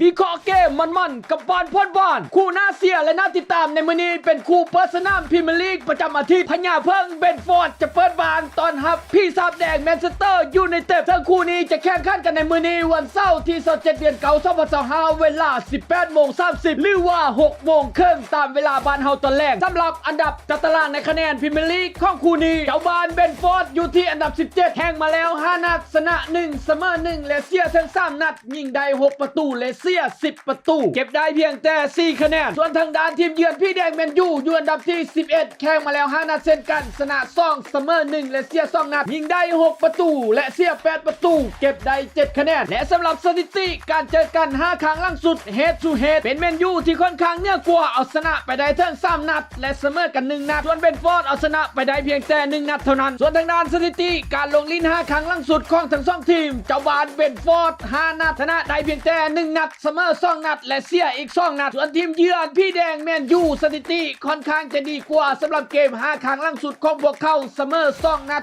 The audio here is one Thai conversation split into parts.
บีคอเกมมันมันกับบอลพ่นบอลคู่น่าเสียและน่าติดตามในมือนี้เป็นคู่เปอร์สนามพิมลีกประจำอาทิตย์พญาเพิ่งเบนฟอร์ดจะเปิดบานฮับ พี่ซาบแดงแมนเชสเตอร์ยูไนเต็ดทั้งคู่นี้จะแข่งขันกันในมือนี้วันเสาร์ที่27เดือนเก่า2025เวลา 18โมง30 หรือว่า 6 โมงครึ่งตามเวลาบ้านเฮาตอนแรกสำหรับอันดับจัตารางในคะแนนพรีเมียร์ลีกของคู่นี้เจ้าบ้านเบนฟอร์ดอยู่ที่อันดับ 17 แข่งมาแล้ว 5 นัดชนะ1เสมอ1และเสียทั้ง3นัด ยิงได้ 6 ประตูและเสีย 10 ประตู เก็บได้เพียงแต่ 4 คะแนน ส่วนทางด้านทีมเยือนพี่แดงแมนยูอยู่อันดับที่ 11 แข่งมาแล้ว 5 นัดเช่นกันชนะ2เสมอ1และเสีย2นัด ยิงได้ 6 ประตู และเสีย 8 ประตู เก็บได้ 7 คะแนน และสำหรับสถิติการเจอกัน 5 ครั้งล่าสุด head to head เป็นแมนยูที่ค่อนข้างเหนือกว่าเอาชนะไปได้ทั้ง3นัด และเสมอกัน 1 นัด ส่วนเบนฟอร์ดเอาชนะไปได้เพียงแต่ 1 นัดเท่านั้น ส่วนทางด้านสถิติการลงลิ้น 5 ครั้งล่าสุดของทั้งสองทีม เจ้าบ้านเบนฟอร์ด 5 นัดชนะได้เพียงแต่ 1 นัดเสมอ 2 นัด และเสียอีก 2 นัด ส่วนทีมเยือนพี่แดงแมนยูสถิติค่อนข้างจะดีกว่าสำหรับเกม 5 ครั้งล่าสุดของพวกเขาเสมอ 2 นัด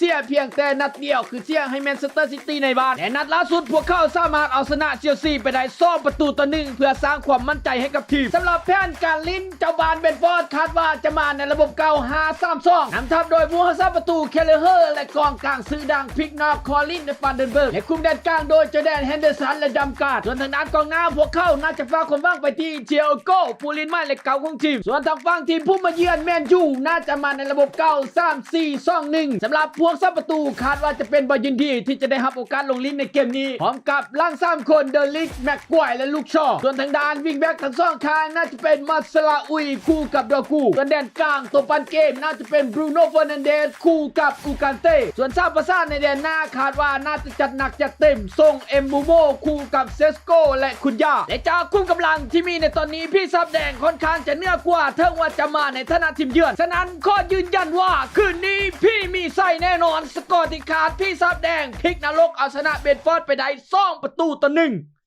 เสียเพียงแต่นัดเดียวคือเสียให้แมนเชสเตอร์ซิตี้ในบ้านและนัดล่าสุดพวกเขาสามารถเอาชนะเชลซีไปได้สองประตูต่อหนึ่งเพื่อสร้างความมั่นใจให้กับทีมสำหรับแผนการลิ้นเจ้าบานเบนฟอร์ดคาดว่าจะมาในระบบเก่า5 3 2นำทัพโดยมูฮัสซันประตูเคเลเฮอร์ และกองกลางซื้อดังพิกนอกคอลินในฟันเดนเบิร์กและคุมแดนกลางโดยเจอแดนเฮนเดอร์สันและดัมการ์ดส่วนทางด้านกองหน้าพวกเขาน่าจะฝากความว่างไปที่เชียโก้ปูลินมาและเก่าของทีมส่วนทางฝั่งทีมผู้มาเยือนแมนยูน่าจะมาในระบบเก่า3 4 2 1สำหรับพวกซับประตูคาดว่าจะเป็นบอยินดีที่จะได้รับโอกาสลงลิ้นในเกมนี้ พร้อมกับล่างสามคนเดลิกแม็กควายและลูกชอส่วนทางด้านวิ่งแบ็กทั้งสองข้างน่าจะเป็นมาสลาอุยคู่กับดอกูส่วนแดนกลางตัวปันเกมน่าจะเป็นบรูโน่เฟอร์นันเดสคู่กับอูกันเต้ส่วนซาปาซ่าในแดนหน้าคาดว่าน่าจะจัดหนักจัดเต็มส่งเอ็มบูโมคู่กับเซสโกและคุณย่าและจากคุ้มกำลังที่มีในตอนนี้พี่ซับแดงค่อนข้างจะเนื้อกว่าเทิงว่าจะมาในฐานะทีมเยือนฉะนั้นขอยืนยันว่าคืนนี้พี่มีใส่แน่นอน สกอร์ที่ขาดพี่ซับแดงพลิกนรกเอาชนะเบนฟอร์ดไปได้สองประตูต่อหนึ่ง